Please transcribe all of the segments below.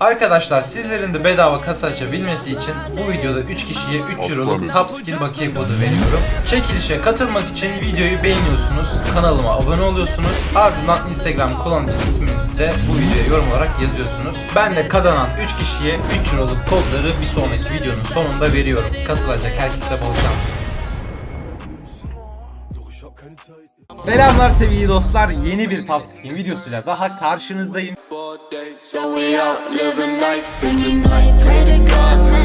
Arkadaşlar sizlerin de bedava kasa açabilmesi için bu videoda 3 kişiye 3 euroluk Top Skin bakiye kodu veriyorum. Çekilişe katılmak için videoyu beğeniyorsunuz, kanalıma abone oluyorsunuz, ardından Instagram kullanıcı isminizi de bu videoya yorum olarak yazıyorsunuz. Ben de kazanan 3 kişiye 3 euroluk kodları bir sonraki videonun sonunda veriyorum. Katılacak herkese bol şans. Selamlar sevgili dostlar. Yeni bir Top Skin videosuyla daha karşınızdayım. So we out living life in the night. Pray to God, man,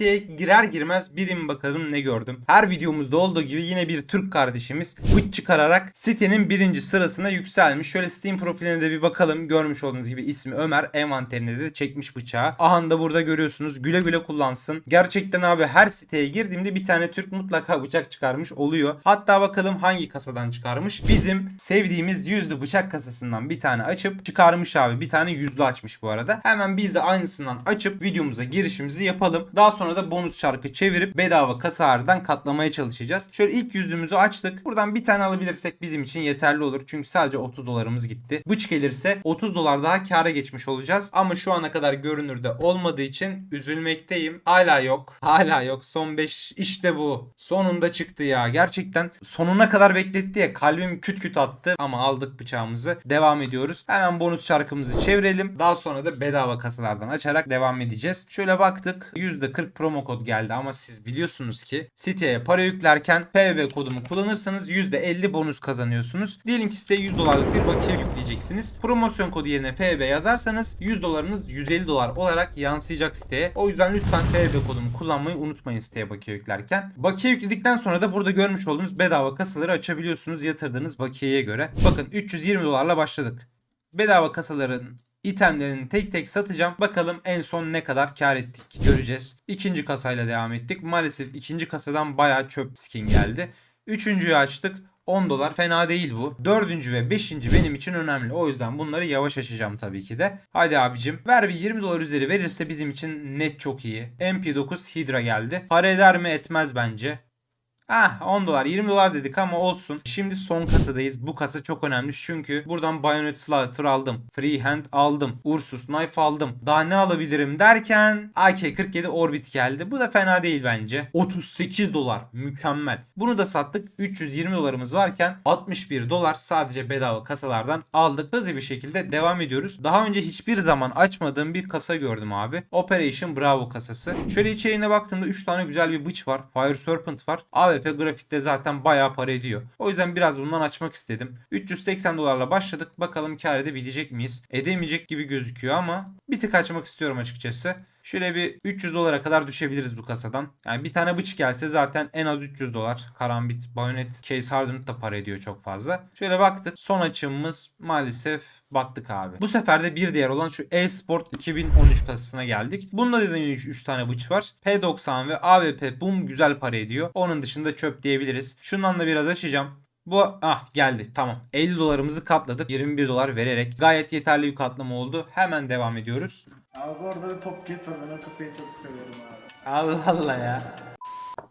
Siteye girer girmez birim bakalım ne gördüm. Her videomuzda olduğu gibi yine bir Türk kardeşimiz bıç çıkararak sitenin birinci sırasına yükselmiş. Şöyle Steam profiline de bir bakalım. Görmüş olduğunuz gibi ismi Ömer. Envanterine de çekmiş bıçağı. Aha da burada görüyorsunuz. Güle güle kullansın. Gerçekten abi her siteye girdiğimde bir tane Türk mutlaka bıçak çıkarmış oluyor. Hatta bakalım hangi kasadan çıkarmış. Bizim sevdiğimiz yüzlü bıçak kasasından bir tane açıp çıkarmış abi. Bir tane yüzlü açmış bu arada. Hemen biz de aynısından açıp videomuza girişimizi yapalım. Daha sonra da bonus çarkı çevirip bedava kasalardan katlamaya çalışacağız. Şöyle ilk yüzlüğümüzü açtık. Buradan bir tane alabilirsek bizim için yeterli olur. Çünkü sadece 30 dolarımız gitti. Bıç gelirse 30 dolar daha kâra geçmiş olacağız. Ama şu ana kadar görünürde olmadığı için üzülmekteyim. Hala yok. Hala yok. Son 5 işte bu. Sonunda çıktı ya. Gerçekten sonuna kadar bekletti ya. Kalbim küt küt attı. Ama aldık bıçağımızı. Devam ediyoruz. Hemen bonus çarkımızı çevirelim. Daha sonra da bedava kasalardan açarak devam edeceğiz. Şöyle baktık. %40 promo kod geldi ama siz biliyorsunuz ki siteye para yüklerken PVB kodumu kullanırsanız %50 bonus kazanıyorsunuz. Diyelim ki siteye 100 dolarlık bir bakiye yükleyeceksiniz. Promosyon kodu yerine PVB yazarsanız 100 dolarınız 150 dolar olarak yansıyacak siteye. O yüzden lütfen PVB kodumu kullanmayı unutmayın siteye bakiye yüklerken. Bakiye yükledikten sonra da burada görmüş olduğunuz bedava kasaları açabiliyorsunuz yatırdığınız bakiyeye göre. Bakın 320 dolarla başladık. Bedava kasaların itemlerini tek tek satacağım. Bakalım en son ne kadar kar ettik göreceğiz. İkinci kasayla devam ettik. Maalesef ikinci kasadan bayağı çöp skin geldi. Üçüncüyü açtık. 10 dolar fena değil bu. Dördüncü ve beşinci benim için önemli. O yüzden bunları yavaş açacağım tabii ki de. Hadi abicim ver bir 20 dolar üzeri verirse bizim için net çok iyi. MP9 Hydra geldi. Para eder mi etmez bence. Ah 10 dolar 20 dolar dedik ama olsun. Şimdi son kasadayız. Bu kasa çok önemli çünkü buradan Bayonet Slaughter aldım. Freehand aldım. Ursus Knife aldım. Daha ne alabilirim derken AK-47 Orbit geldi. Bu da fena değil bence. 38 dolar. Mükemmel. Bunu da sattık. 320 dolarımız varken 61 dolar sadece bedava kasalardan aldık. Hızlı bir şekilde devam ediyoruz. Daha önce hiçbir zaman açmadığım bir kasa gördüm abi. Operation Bravo kasası. Şöyle içeriğine baktığımda 3 tane güzel bir bıç var. Fire Serpent var. AWP grafikte zaten bayağı para ediyor. O yüzden biraz bundan açmak istedim. 380 dolarla başladık. Bakalım kar edebilecek miyiz? Edemeyecek gibi gözüküyor ama bir tık açmak istiyorum açıkçası. Şöyle bir 300 dolara kadar düşebiliriz bu kasadan. Yani bir tane bıç gelse zaten en az 300 dolar. Karambit, Bayonet, Case Hardened da para ediyor çok fazla. Şöyle baktık. Son açımımız maalesef battık abi. Bu sefer de bir diğer olan şu e-sport 2013 kasasına geldik. Bunda da 3 tane bıç var. P90 ve AWP boom güzel para ediyor. Onun dışında çöp diyebiliriz. Şundan da biraz açacağım. Bu ah geldi. Tamam. 50 dolarımızı katladık. 21 dolar vererek. Gayet yeterli bir katlama oldu. Hemen devam ediyoruz. Abi bu arada top ben o kasayı çok seviyorum abi. Allah Allah ya.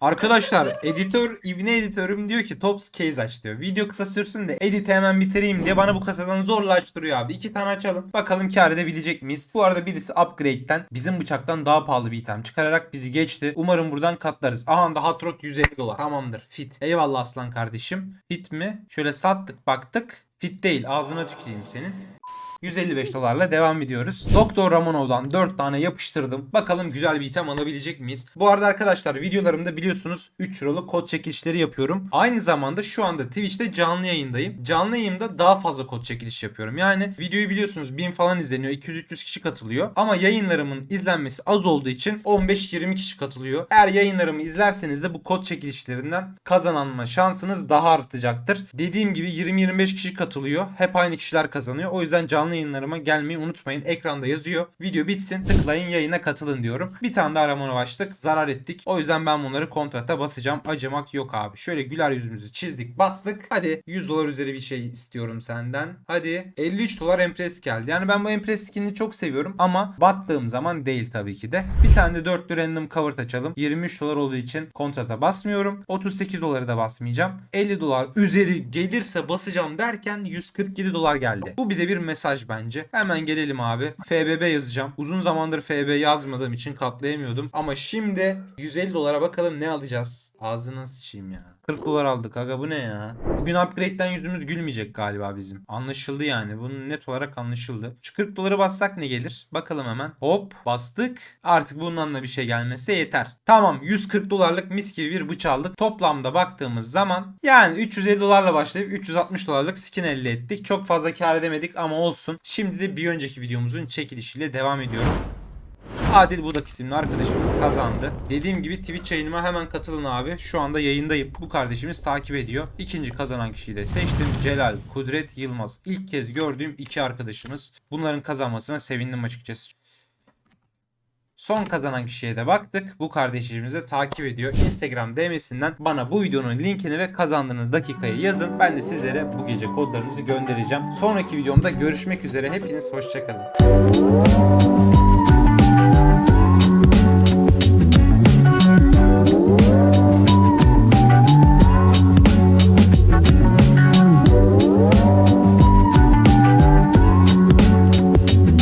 Arkadaşlar editör İbni editörüm diyor ki Tops case aç diyor. Video kısa sürsün de edit hemen bitireyim diye bana bu kasadan zorla açtırıyor abi. İki tane açalım. Bakalım kar edebilecek miyiz? Bu arada birisi upgrade'den bizim bıçaktan daha pahalı bir item çıkararak bizi geçti. Umarım buradan katlarız. Aha da Hot Rod 150 dolar. Tamamdır. Fit. Eyvallah aslan kardeşim. Fit mi? Şöyle sattık baktık. Fit değil. Ağzına tüküreyim senin. 155 dolarla devam ediyoruz. Doktor Ramonov'dan 4 tane yapıştırdım. Bakalım güzel bir item alabilecek miyiz? Bu arada arkadaşlar videolarımda biliyorsunuz 3 euroluk kod çekilişleri yapıyorum. Aynı zamanda şu anda Twitch'te canlı yayındayım. Canlı yayında daha fazla kod çekiliş yapıyorum. Yani videoyu biliyorsunuz 1000 falan izleniyor. 200-300 kişi katılıyor. Ama yayınlarımın izlenmesi az olduğu için 15-20 kişi katılıyor. Eğer yayınlarımı izlerseniz de bu kod çekilişlerinden kazanma şansınız daha artacaktır. Dediğim gibi 20-25 kişi katılıyor. Hep aynı kişiler kazanıyor. O yüzden canlı canlı yayınlarıma gelmeyi unutmayın. Ekranda yazıyor. Video bitsin tıklayın yayına katılın diyorum. Bir tane de aramonu açtık. Zarar ettik. O yüzden ben bunları kontrata basacağım. Acımak yok abi. Şöyle güler yüzümüzü çizdik bastık. Hadi 100 dolar üzeri bir şey istiyorum senden. Hadi 53 dolar Empress geldi. Yani ben bu Empress skinini çok seviyorum ama battığım zaman değil tabii ki de. Bir tane de dörtlü random cover açalım. 23 dolar olduğu için kontrata basmıyorum. 38 doları da basmayacağım. 50 dolar üzeri gelirse basacağım derken 147 dolar geldi. Bu bize bir mesaj bence. Hemen gelelim abi. FBB yazacağım. Uzun zamandır FB yazmadığım için katlayamıyordum. Ama şimdi 150 dolara bakalım ne alacağız. Ağzına sıçayım ya. 40 dolar aldık aga bu ne ya? Bugün upgrade'den yüzümüz gülmeyecek galiba bizim. Anlaşıldı yani. Bunun net olarak anlaşıldı. Şu 40 doları bassak ne gelir? Bakalım hemen. Hop bastık. Artık bundan da bir şey gelmese yeter. Tamam 140 dolarlık mis gibi bir bıç aldık. Toplamda baktığımız zaman yani 350 dolarla başlayıp 360 dolarlık skin elde ettik. Çok fazla kar edemedik ama olsun. Şimdi de bir önceki videomuzun çekilişiyle devam ediyorum. Adil Budak isimli arkadaşımız kazandı. Dediğim gibi Twitch yayınıma hemen katılın abi. Şu anda yayındayım. Bu kardeşimiz takip ediyor. İkinci kazanan kişiyi de seçtim. Celal, Kudret, Yılmaz. İlk kez gördüğüm iki arkadaşımız. Bunların kazanmasına sevindim açıkçası. Son kazanan kişiye de baktık. Bu kardeşimiz de takip ediyor. Instagram DM'sinden bana bu videonun linkini ve kazandığınız dakikayı yazın. Ben de sizlere bu gece kodlarınızı göndereceğim. Sonraki videomda görüşmek üzere. Hepiniz hoşçakalın.